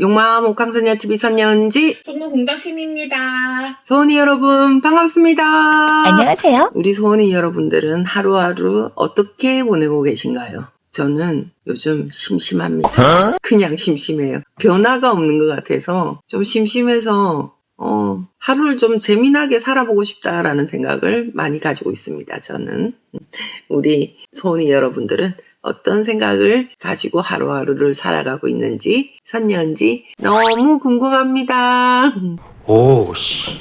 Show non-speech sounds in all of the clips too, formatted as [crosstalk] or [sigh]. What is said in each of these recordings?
용마음 옥황선녀 TV 선녀은지 종로 공덕심입니다. 소은이 여러분 반갑습니다. 안녕하세요. 우리 소은이 여러분들은 하루하루 어떻게 보내고 계신가요? 저는 요즘 심심합니다. 그냥 심심해요. 변화가 없는 것 같아서 좀 심심해서 어, 하루를 좀 재미나게 살아보고 싶다라는 생각을 많이 가지고 있습니다. 저는 우리 소은이 여러분들은 어떤 생각을 가지고 하루하루를 살아가고 있는지 선녀인지 너무 궁금합니다. 오, 씨.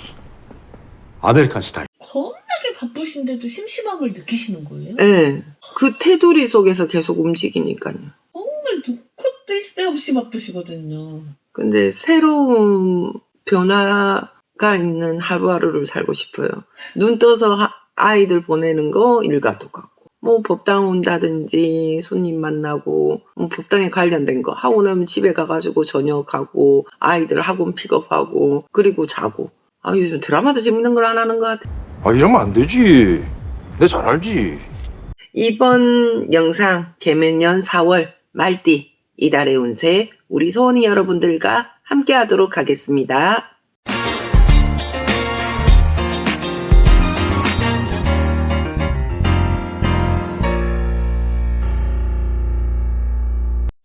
아메리칸 스타일. 겁나게 바쁘신데도 심심함을 느끼시는 거예요? 네, 그 테두리 속에서 계속 움직이니까요. 정말 눈코 뜰 새 없이 바쁘시거든요. 근데 새로운 변화가 있는 하루하루를 살고 싶어요. 눈 떠서 하- 아이들 보내는 거 일과 똑같고. 뭐 법당 온다든지 손님 만나고 뭐 법당에 관련된 거 하고 나면 집에 가가지고 저녁하고 아이들 학원 픽업하고 그리고 자고 아 요즘 드라마도 재밌는 걸 안 하는 것 같아 아, 이러면 안 되지. 내 잘 알지. 이번 영상 개면년 4월 말띠 이달의 운세 우리 소원이 여러분들과 함께 하도록 하겠습니다.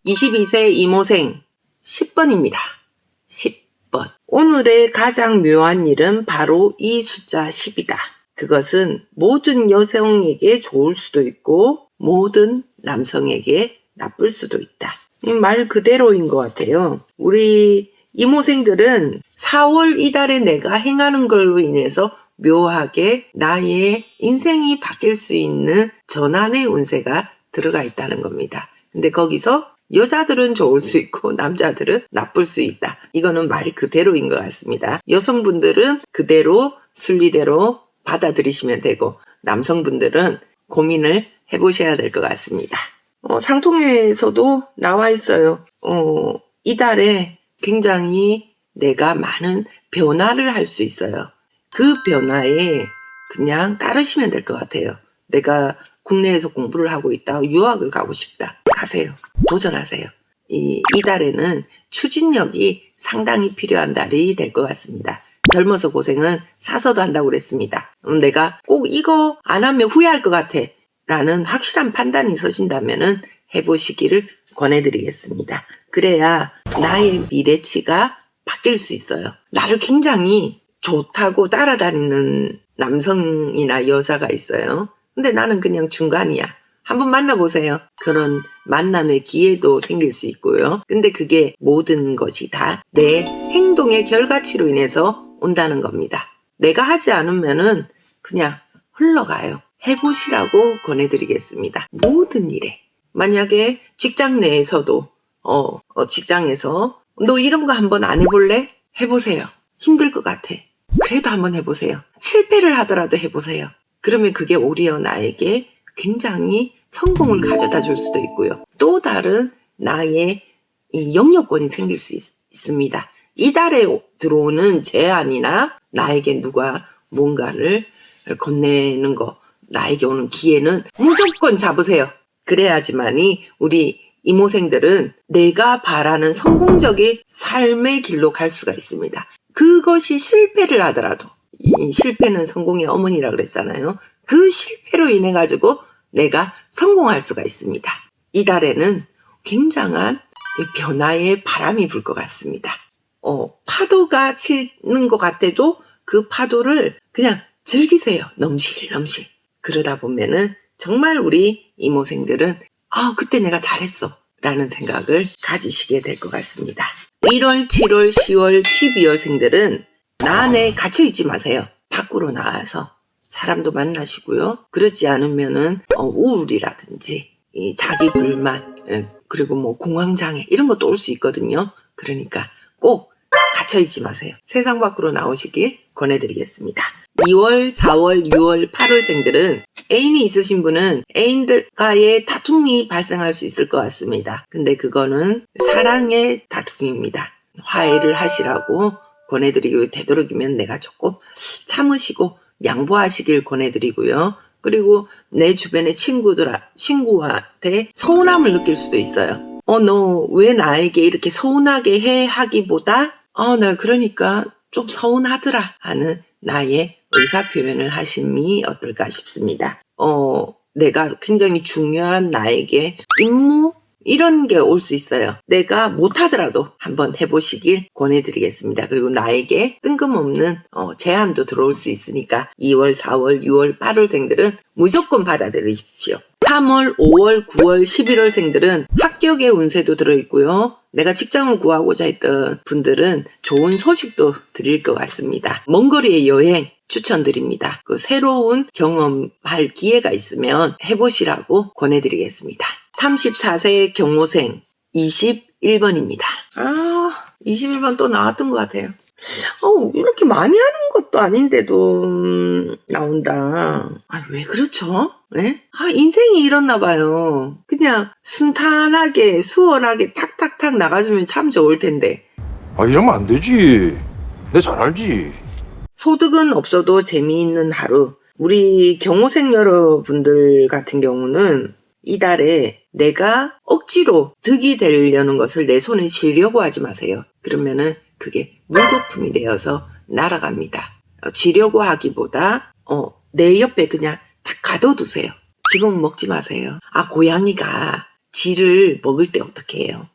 (22세) 이모생 (10번입니다) (10번) 오늘의 가장 묘한 일은 바로 이 숫자 (10이다) 그것은 모든 여성에게 좋을 수도 있고 모든 남성에게 나쁠 수도 있다. 이말 그대로인 것 같아요. 우리 이모생들은 4월 이달에 내가 행하는 걸로 인해서 묘하게 나의 인생이 바뀔 수 있는 전환의 운세가 들어가 있다는 겁니다. 근데 거기서 여자들은 좋을 수 있고 남자들은 나쁠 수 있다. 이거는 말 그대로인 것 같습니다. 여성분들은 그대로 순리대로 받아들이시면 되고 남성분들은 고민을 해보셔야 될 것 같습니다. 어, 상통에서도 나와 있어요. 어, 이달에 굉장히 내가 많은 변화를 할 수 있어요. 그 변화에 그냥 따르시면 될 것 같아요. 내가 국내에서 공부를 하고 있다, 유학을 가고 싶다. 가세요. 도전하세요. 이, 이달에는 추진력이 상당히 필요한 달이 될 것 같습니다. 젊어서 고생은 사서도 한다고 그랬습니다. 음, 내가 꼭 이거 안 하면 후회할 것 같아. 라는 확실한 판단이 서신다면 해보시기를 권해드리겠습니다. 그래야 나의 미래치가 바뀔 수 있어요. 나를 굉장히 좋다고 따라다니는 남성이나 여자가 있어요. 근데 나는 그냥 중간이야. 한번 만나보세요. 그런 만남의 기회도 생길 수 있고요. 근데 그게 모든 것이 다 내 행동의 결과치로 인해서 온다는 겁니다. 내가 하지 않으면은 그냥 흘러가요. 해보시라고 권해드리겠습니다. 모든 일에. 만약에 직장 내에서도, 어, 어, 직장에서 너 이런 거 한번 안 해볼래? 해보세요. 힘들 것 같아. 그래도 한번 해보세요. 실패를 하더라도 해보세요. 그러면 그게 오히려 나에게 굉장히 성공을 가져다 줄 수도 있고요. 또 다른 나의 이 영역권이 생길 수 있, 있습니다. 이달에 들어오는 제안이나 나에게 누가 뭔가를 건네는 거, 나에게 오는 기회는 무조건 잡으세요. 그래야지만이 우리 이모생들은 내가 바라는 성공적인 삶의 길로 갈 수가 있습니다. 그것이 실패를 하더라도 이 실패는 성공의 어머니라 그랬잖아요. 그 실패로 인해 가지고 내가 성공할 수가 있습니다. 이달에는 굉장한 이 변화의 바람이 불 것 같습니다. 어, 파도가 치는 것 같아도 그 파도를 그냥 즐기세요. 넘실 넘실. 그러다 보면은 정말 우리 이모생들은 아, 그때 내가 잘했어. 라는 생각을 가지시게 될 것 같습니다. 1월, 7월, 10월, 12월 생들은 나 안에 갇혀있지 마세요. 밖으로 나와서 사람도 만나시고요. 그렇지 않으면은 어, 우울이라든지 이 자기 불만 예, 그리고 뭐 공황장애 이런 것도 올 수 있거든요. 그러니까 꼭 갇혀있지 마세요. 세상 밖으로 나오시길 권해드리겠습니다. 2월, 4월, 6월, 8월생들은 애인이 있으신 분은 애인들과의 다툼이 발생할 수 있을 것 같습니다. 근데 그거는 사랑의 다툼입니다. 화해를 하시라고 권해드리고 되도록이면 내가 조금 참으시고 양보하시길 권해드리고요. 그리고 내 주변의 친구들, 친구한테 서운함을 느낄 수도 있어요. 어, 너 왜 나에게 이렇게 서운하게 해 하기보다, 어, 나 그러니까 좀 서운하더라 하는 나의 의사 표현을 하심이 어떨까 싶습니다. 어, 내가 굉장히 중요한 나에게 임무? 이런 게 올 수 있어요. 내가 못하더라도 한번 해보시길 권해드리겠습니다. 그리고 나에게 뜬금없는 어, 제안도 들어올 수 있으니까 2월, 4월, 6월, 8월생들은 무조건 받아들이십시오. 3월, 5월, 9월, 11월 생들은 합격의 운세도 들어있고요. 내가 직장을 구하고자 했던 분들은 좋은 소식도 드릴 것 같습니다. 먼 거리의 여행 추천드립니다. 그 새로운 경험할 기회가 있으면 해보시라고 권해드리겠습니다. 34세 경호생 21번입니다. 아, 21번 또 나왔던 것 같아요. 어, 이렇게 많이 하는 것도 아닌데도 음, 나온다. 아, 왜 그렇죠? 네? 아, 인생이 이렇나 봐요. 그냥 순탄하게, 수월하게 탁탁탁 나가주면 참 좋을 텐데. 아, 이러면 안 되지. 내 잘 알지. 소득은 없어도 재미있는 하루. 우리 경호생 여러분들 같은 경우는 이달에 내가 억지로 득이 되려는 것을 내 손에 쥐려고 하지 마세요. 그러면은 그게 물거품이 되어서 날아갑니다. 어, 쥐려고 하기보다 어, 내 옆에 그냥 딱 가둬두세요. 지금 먹지 마세요. 아 고양이가 쥐를 먹을 때 어떻게 해요?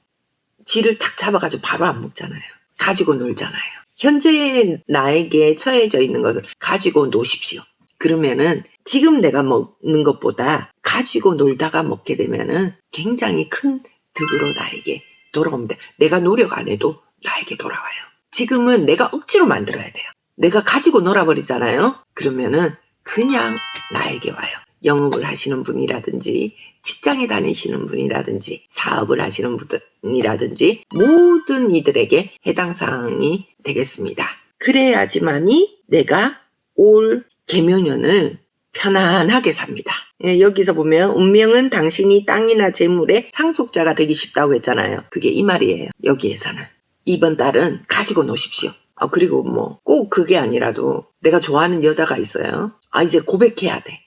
쥐를 탁 잡아가지고 바로 안 먹잖아요. 가지고 놀잖아요. 현재 나에게 처해져 있는 것을 가지고 노십시오. 그러면은 지금 내가 먹는 것보다 가지고 놀다가 먹게 되면은 굉장히 큰 득으로 나에게 돌아옵니다. 내가 노력 안 해도 나에게 돌아와요. 지금은 내가 억지로 만들어야 돼요. 내가 가지고 놀아버리잖아요. 그러면은 그냥 나에게 와요. 영업을 하시는 분이라든지 직장에 다니시는 분이라든지 사업을 하시는 분이라든지 모든 이들에게 해당 사항이 되겠습니다. 그래야지만이 내가 올 개묘년을 편안하게 삽니다. 예, 여기서 보면 운명은 당신이 땅이나 재물의 상속자가 되기 쉽다고 했잖아요. 그게 이 말이에요. 여기에서는. 이번 달은 가지고 노십시오. 아, 그리고 뭐 꼭 그게 아니라도 내가 좋아하는 여자가 있어요. 아, 이제 고백해야 돼.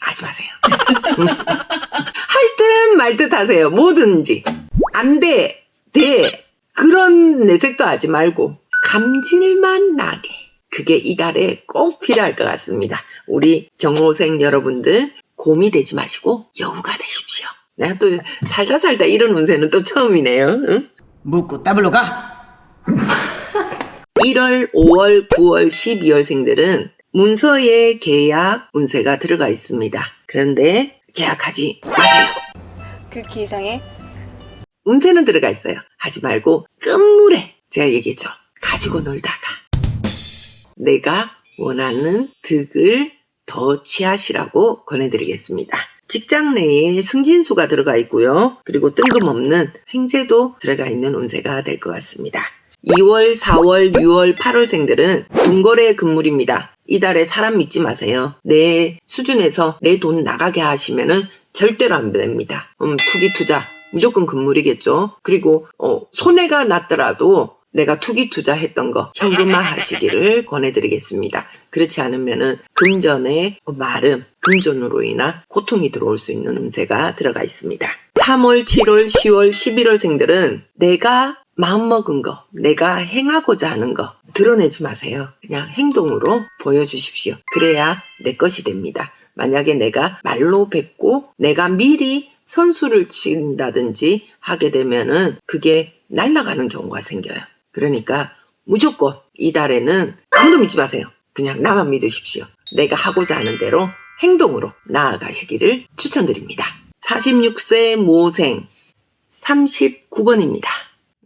하지 마세요. [laughs] 할 듯 말 듯 하세요. 뭐든지. 안 돼. 돼. 그런 내색도 하지 말고 감질만 나게. 그게 이달에 꼭 필요할 것 같습니다. 우리 경호생 여러분들 곰이 되지 마시고 여우가 되십시오. 내가 또 살다 살다 이런 운세는 또 처음이네요. 응? 묻고 따블로 가. 1월, 5월, 9월, 12월생들은 문서에 계약 운세가 들어가 있습니다. 그런데 계약하지 마세요. 긁기 이상의 운세는 들어가 있어요. 하지 말고 끝물에 제가 얘기했죠. 가지고 놀다가 내가 원하는 득을 더 취하시라고 권해드리겠습니다. 직장 내에 승진수가 들어가 있고요. 그리고 뜬금없는 횡재도 들어가 있는 운세가 될 것 같습니다. 2월, 4월, 6월, 8월생들은 동거래 금물입니다. 이달에 사람 믿지 마세요. 내 수준에서 내 돈 나가게 하시면은 절대로 안 됩니다. 음, 투기 투자 무조건 금물이겠죠. 그리고 어, 손해가 났더라도 내가 투기 투자했던 거 현금화 하시기를 [laughs] 권해드리겠습니다. 그렇지 않으면은 금전의 그 마름, 금전으로 인한 고통이 들어올 수 있는 운세가 들어가 있습니다. 3월, 7월, 10월, 11월 생들은 내가 마음먹은 거, 내가 행하고자 하는 거 드러내지 마세요. 그냥 행동으로 보여주십시오. 그래야 내 것이 됩니다. 만약에 내가 말로 뱉고 내가 미리 선수를 친다든지 하게 되면은 그게 날아가는 경우가 생겨요. 그러니까 무조건 이달에는 아무도 믿지 마세요. 그냥 나만 믿으십시오. 내가 하고자 하는 대로 행동으로 나아가시기를 추천드립니다. 46세 모생 39번입니다.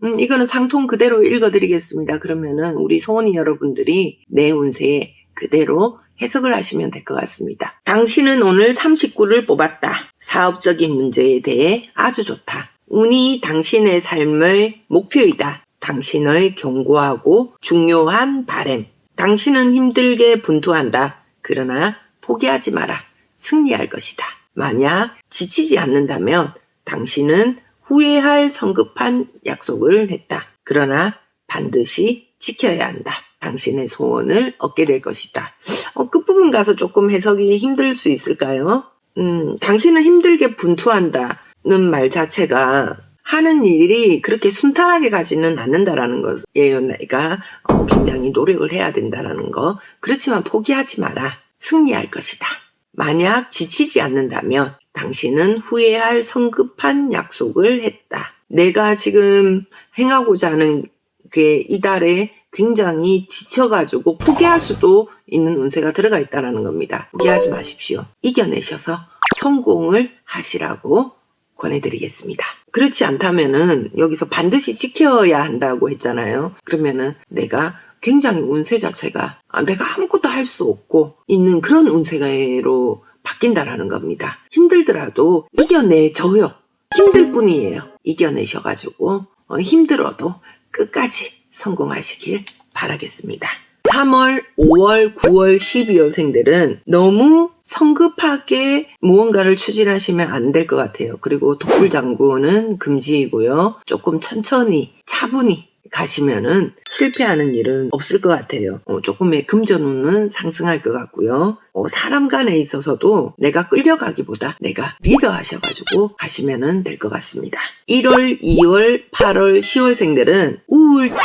음, 이거는 상통 그대로 읽어드리겠습니다. 그러면은 우리 소원이 여러분들이 내 운세에 그대로 해석을 하시면 될 것 같습니다. 당신은 오늘 39를 뽑았다. 사업적인 문제에 대해 아주 좋다. 운이 당신의 삶의 목표이다. 당신을 경고하고 중요한 바램. 당신은 힘들게 분투한다. 그러나 포기하지 마라. 승리할 것이다. 만약 지치지 않는다면 당신은 후회할 성급한 약속을 했다. 그러나 반드시 지켜야 한다. 당신의 소원을 얻게 될 것이다. 어, 끝부분 가서 조금 해석이 힘들 수 있을까요? 음, 당신은 힘들게 분투한다는 말 자체가 하는 일이 그렇게 순탄하게 가지는 않는다라는 거예요. 내가 어, 굉장히 노력을 해야 된다라는 거. 그렇지만 포기하지 마라. 승리할 것이다. 만약 지치지 않는다면 당신은 후회할 성급한 약속을 했다. 내가 지금 행하고자 하는 게 이달에 굉장히 지쳐가지고 포기할 수도 있는 운세가 들어가 있다는 겁니다. 포기하지 마십시오. 이겨내셔서 성공을 하시라고 권해드리겠습니다. 그렇지 않다면은 여기서 반드시 지켜야 한다고 했잖아요. 그러면은 내가 굉장히 운세 자체가 아, 내가 아무것도 할 수 없고 있는 그런 운세로 바뀐다라는 겁니다. 힘들더라도 이겨내줘요. 힘들 뿐이에요. 이겨내셔가지고 어, 힘들어도 끝까지 성공하시길 바라겠습니다. 3월, 5월, 9월, 12월 생들은 너무 성급하게 무언가를 추진하시면 안 될 것 같아요. 그리고 독불장구는 금지이고요. 조금 천천히, 차분히 가시면은 실패하는 일은 없을 것 같아요. 어, 조금의 금전운은 상승할 것 같고요. 어, 사람 간에 있어서도 내가 끌려가기보다 내가 리더 하셔가지고 가시면은 될것 같습니다. 1월, 2월, 8월, 10월 생들은 우울증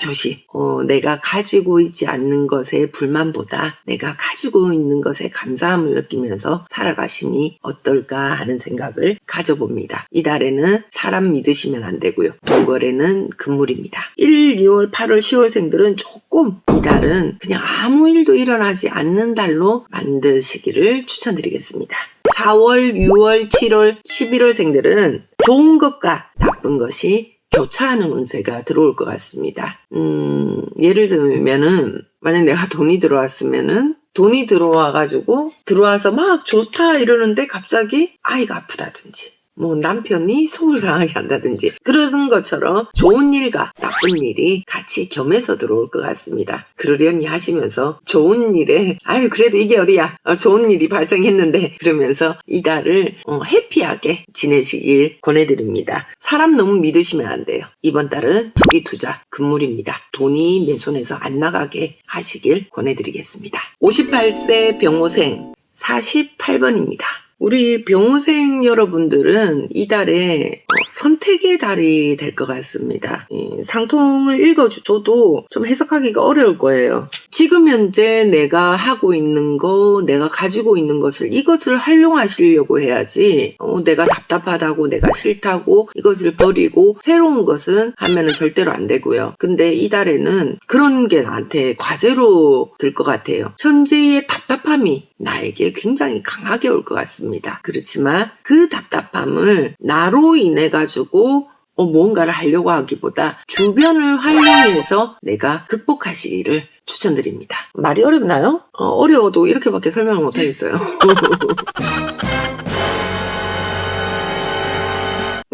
조심. 어, 내가 가지고 있지 않는 것에 불만보다 내가 가지고 있는 것에 감사함을 느끼면서 살아가심이 어떨까 하는 생각을 가져봅니다. 이달에는 사람 믿으시면 안 되고요. 동거래는 금물입니다. 1, 2월, 8월, 10월 생들은 조금 이달은 그냥 아무 일도 일어나지 않는 달로 만드시기를 추천드리겠습니다. 4월, 6월, 7월, 11월 생들은 좋은 것과 나쁜 것이 교차하는 운세가 들어올 것 같습니다. 음, 예를 들면은, 만약 내가 돈이 들어왔으면은, 돈이 들어와가지고, 들어와서 막 좋다 이러는데 갑자기 아이가 아프다든지, 뭐 남편이 속을 상하게 한다든지, 그런 것처럼 좋은 일과 나쁜 일이 같이 겸해서 들어올 것 같습니다. 그러려니 하시면서 좋은 일에, 아유, 그래도 이게 어디야. 어, 좋은 일이 발생했는데, 그러면서 이달을 어, 해피하게 지내시길 권해드립니다. 사람 너무 믿으시면 안 돼요. 이번 달은 투기 투자 금물입니다. 돈이 내 손에서 안 나가게 하시길 권해드리겠습니다. 58세 병호생 48번입니다. 우리 병호생 여러분들은 이달에 어, 선택의 달이 될 것 같습니다. 이 상통을 읽어줘도 좀 해석하기가 어려울 거예요. 지금 현재 내가 하고 있는 거, 내가 가지고 있는 것을 이것을 활용하시려고 해야지 어, 내가 답답하다고 내가 싫다고 이것을 버리고 새로운 것은 하면은 절대로 안 되고요. 근데 이달에는 그런 게 나한테 과제로 들 것 같아요. 현재의 답답함이 나에게 굉장히 강하게 올 것 같습니다. 그렇지만 그 답답함을 나로 인해 가지고 어, 무언가를 하려고 하기보다 주변을 활용해서 내가 극복하시기를 추천드립니다. 말이 어렵나요? 어, 려워도 이렇게밖에 설명을 못하겠어요. [laughs]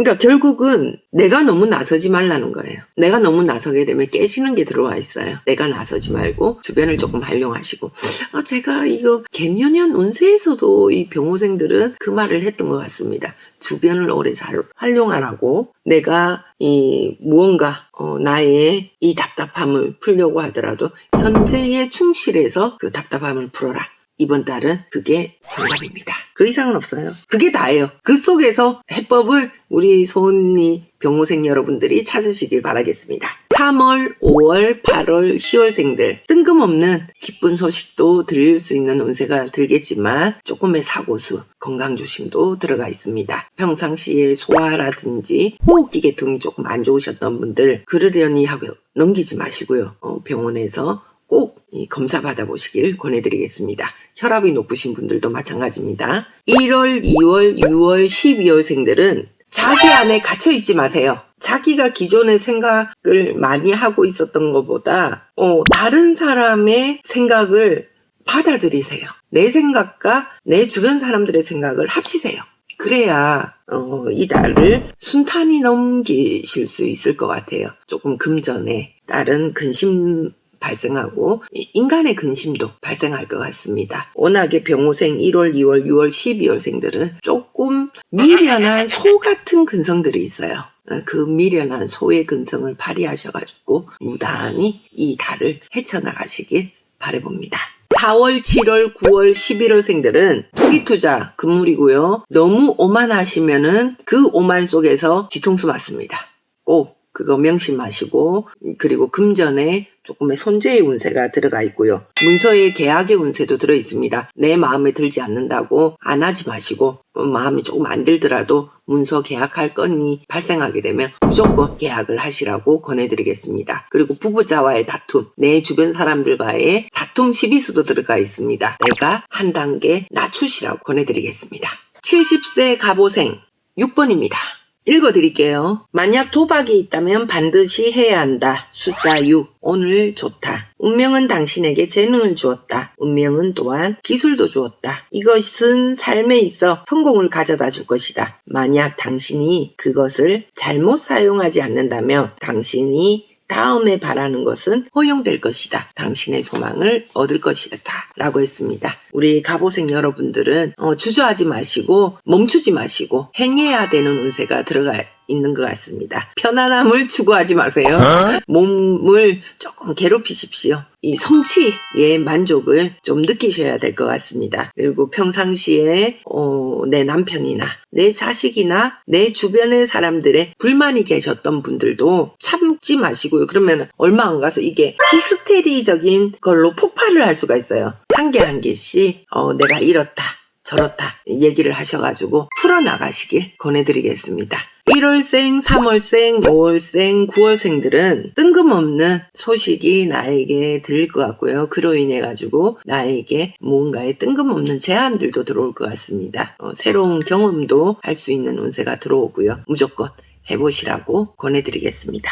그러니까 결국은 내가 너무 나서지 말라는 거예요. 내가 너무 나서게 되면 깨지는 게 들어와 있어요. 내가 나서지 말고 주변을 조금 활용하시고. 아, 제가 이거 개묘년 운세에서도 이 병호생들은 그 말을 했던 것 같습니다. 주변을 오래 잘 활용하라고 내가 이 무언가 어, 나의 이 답답함을 풀려고 하더라도 현재에 충실해서 그 답답함을 풀어라. 이번 달은 그게 정답입니다. 그 이상은 없어요. 그게 다예요. 그 속에서 해법을 우리 소은이 병호생 여러분들이 찾으시길 바라겠습니다. 3월, 5월, 8월, 10월생들 뜬금없는 기쁜 소식도 들릴 수 있는 운세가 들겠지만 조금의 사고수, 건강 조심도 들어가 있습니다. 평상시에 소화라든지 호흡기 계통이 조금 안 좋으셨던 분들 그러려니 하고 넘기지 마시고요. 어, 병원에서 검사 받아보시길 권해드리겠습니다. 혈압이 높으신 분들도 마찬가지입니다. 1월, 2월, 6월, 12월 생들은 자기 안에 갇혀있지 마세요. 자기가 기존의 생각을 많이 하고 있었던 것보다 어, 다른 사람의 생각을 받아들이세요. 내 생각과 내 주변 사람들의 생각을 합치세요. 그래야 어, 이 달을 순탄히 넘기실 수 있을 것 같아요. 조금 금전에 다른 근심 발생하고 이- 인간의 근심도 발생할 것 같습니다. 워낙에 병호생 1월, 2월, 6월, 12월생들은 조금 미련한 소 같은 근성들이 있어요. 어, 그 미련한 소의 근성을 발휘하셔가지고 무단히 이 달을 헤쳐나가시길 바라봅니다. 4월, 7월, 9월, 11월생들은 투기 투자 금물이고요. 너무 오만하시면은 그 오만 속에서 뒤통수 맞습니다. 꼭 그거 명심하시고 그리고 금전에 조금의 손재의 운세가 들어가 있고요. 문서에 계약의 운세도 들어 있습니다. 내 마음에 들지 않는다고 안 하지 마시고 어, 마음이 조금 안 들더라도 문서 계약할 건이 발생하게 되면 무조건 계약을 하시라고 권해드리겠습니다. 그리고 부부자와의 다툼, 내 주변 사람들과의 다툼 시비수도 들어가 있습니다. 내가 한 단계 낮추시라고 권해드리겠습니다. 70세 가보생 6번입니다. 읽어드릴게요. 만약 도박이 있다면 반드시 해야 한다. 숫자 6. 오늘 좋다. 운명은 당신에게 재능을 주었다. 운명은 또한 기술도 주었다. 이것은 삶에 있어 성공을 가져다 줄 것이다. 만약 당신이 그것을 잘못 사용하지 않는다면 당신이 다음에 바라는 것은 허용될 것이다. 당신의 소망을 얻을 것이다. 라고 했습니다. 우리 가보생 여러분들은 어, 주저하지 마시고 멈추지 마시고 행해야 되는 운세가 들어가 있는 것 같습니다. 편안함을 추구하지 마세요. 몸을 조금 괴롭히십시오. 이 성취의 만족을 좀 느끼셔야 될 것 같습니다. 그리고 평상시에 어, 내 남편이나 내 자식이나 내 주변의 사람들의 불만이 계셨던 분들도 참지 마시고요. 그러면 얼마 안 가서 이게 히스테리적인 걸로 폭발을 할 수가 있어요. 한 개한 개씩 어, 내가 이렇다. 저렇다 얘기를 하셔가지고 풀어나가시길 권해드리겠습니다. 1월생, 3월생, 5월생, 9월생들은 뜬금없는 소식이 나에게 들릴 것 같고요. 그로 인해 가지고 나에게 무언가의 뜬금없는 제안들도 들어올 것 같습니다. 어, 새로운 경험도 할 수 있는 운세가 들어오고요. 무조건 해보시라고 권해드리겠습니다.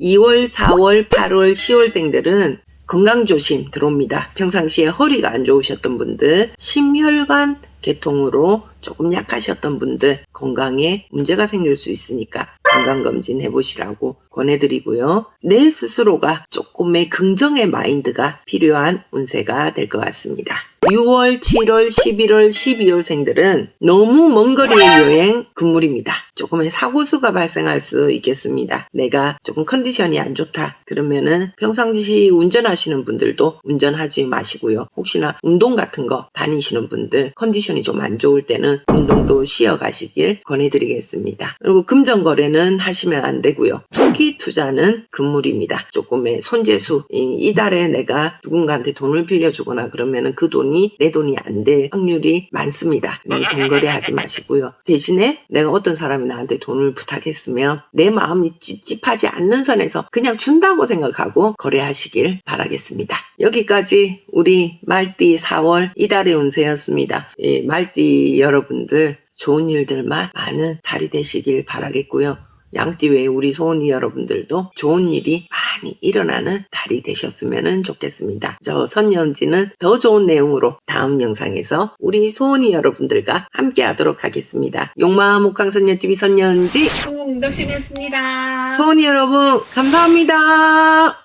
2월, 4월, 8월, 10월생들은 건강 조심 들어옵니다. 평상시에 허리가 안 좋으셨던 분들, 심혈관 계통으로 조금 약하셨던 분들 건강에 문제가 생길 수 있으니까 건강검진 해보시라고 권해드리고요. 내 스스로가 조금의 긍정의 마인드가 필요한 운세가 될 것 같습니다. 6월, 7월, 11월, 12월생들은 너무 먼 거리의 여행 금물입니다. 조금의 사고수가 발생할 수 있겠습니다. 내가 조금 컨디션이 안 좋다. 그러면은 평상시 운전하시는 분들도 운전하지 마시고요. 혹시나 운동 같은 거 다니시는 분들 컨디션이 좀 안 좋을 때는 운동도 쉬어 가시길 권해드리겠습니다. 그리고 금전거래는 하시면 안 되고요. 투기 투자는 금물입니다. 조금의 손재수. 이, 이달에 내가 누군가한테 돈을 빌려주거나 그러면은 그 돈이 내 돈이 안 될 확률이 많습니다. 네, 돈 거래 하지 마시고요. 대신에 내가 어떤 사람이 나한테 돈을 부탁했으면 내 마음이 찝찝하지 않는 선에서 그냥 준다고 생각하고 거래하시길 바라겠습니다. 여기까지 우리 말띠 4월 이달의 운세였습니다. 이 말띠 여러분들 좋은 일들만 많은 달이 되시길 바라겠고요. 양띠 외에 우리 소은이 여러분들도 좋은 일이 많 이 일어나는 달이 되셨으면 좋겠습니다. 저 선녀언지는 더 좋은 내용으로 다음 영상에서 우리 소은이 여러분들과 함께 하도록 하겠습니다. 용마음 옥강선녀TV 선녀언지 성공덕심이었습니다. 소은이 여러분 감사합니다.